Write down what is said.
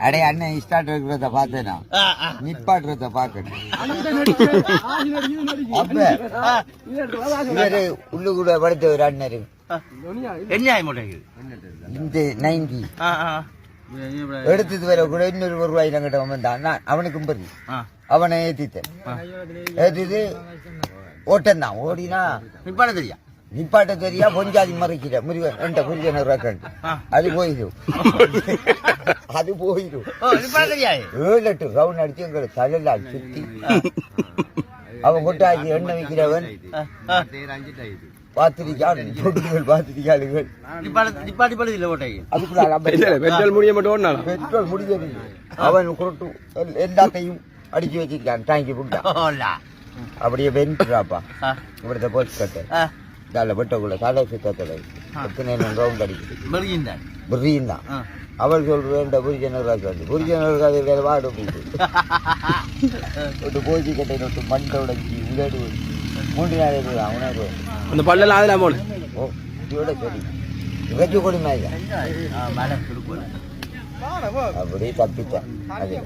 அடே அண்ணன் ஸ்டார்ட் இருக்கிறத பார்த்தேனா. நிப்பாட்டுறத பார்க்கணும் அப்ப இவரு உள்ளுக்குள்ள படுத்த ஒரு அண்ணன் இருக்கு. இந்த நைன்டி. ஆ, ஆ, எடுத்தது வர கூட இன்னொரு ஒரு ரூபாய் கிட்ட வந்தான் நான் அவனுக்கும் ஆ. அவனை ஏத்தித்தேன். ஏத்திட்டு ஓட்டம் தான் ஓடினா நிப்பாட தெரியா நிப்பாட்ட தெரியா பொஞ்சாதி மறைக்கிற முருகன் என்கிட்ட முருகன் ரக்கன் ஆ. அது போயிடும். அது போயிடும் ஏழு ரவுண்ட் அடிச்சு எங்களை தலையில சுத்தி. அவன் கொட்டாச்சி எண்ணெய் வைக்கிறவன். பாத்திரிக்காள் பாத்திரிக்காளுகள் பெட்ரோல் முடிய மட்டும் பெட்ரோல் முடியவில்லை. அவன் குரட்டு எல்லாத்தையும் அடிச்சு வச்சிருக்கான் டாங்கி புட்டா அப்படியே வென்றாப்பா. இவரத அவள் சொல்றேன் இந்த புரிஜனராக வந்து புரிஜனராக அது வேற வாடு போயிட்டு ஒரு போச்சு கட்டை நோட்டு மண்டை உடஞ்சி உதடு மூன்று நாள் இருக்குது அவனாரு அந்த பல்லெல்லாம் அதெல்லாம் போன ஓ இதோட சரி. இவச்சு கொடுமை அப்படியே தப்பிட்டேன் அது.